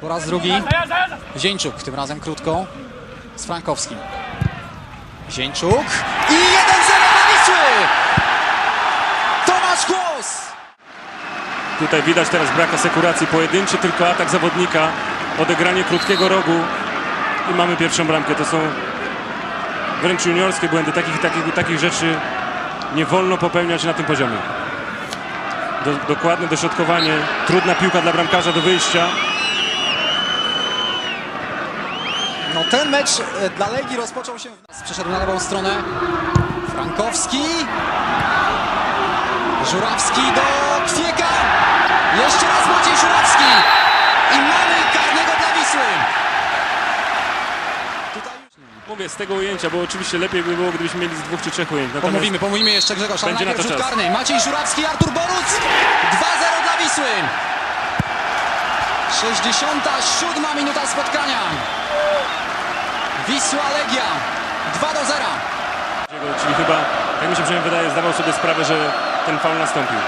Po raz drugi Zieńczuk, tym razem krótko z Frankowskim. Zieńczuk i 1-0 dla Wisły! Tomasz Kłos! Tutaj widać teraz brak asekuracji. Pojedynczy tylko atak zawodnika, odegranie krótkiego rogu i mamy pierwszą bramkę. To są wręcz juniorskie błędy. Takich, takich, takich rzeczy nie wolno popełniać na tym poziomie. Do, dokładne dośrodkowanie, trudna piłka dla bramkarza do wyjścia. No ten mecz e, dla Legii rozpoczął się w. Przeszedł na lewą stronę. Frankowski. Żurawski do Kwieka. Jeszcze raz Maciej Żurawski. I mamy karnego dla Wisły. Tutaj. Mówię z tego ujęcia, bo oczywiście lepiej by było, gdybyśmy mieli z dwóch czy trzech ujęć. Natomiast Pomówimy, pomówimy jeszcze Grzegorz, Będzie na to czas. karny. Maciej Żurawski, Artur Boruc. 2-0 dla Wisły. 67 minuta spotkania. Wisła Legia 2 do 0. Czyli chyba, jak mi się przynajmniej wydaje, zdawał sobie sprawę, że ten faul nastąpił.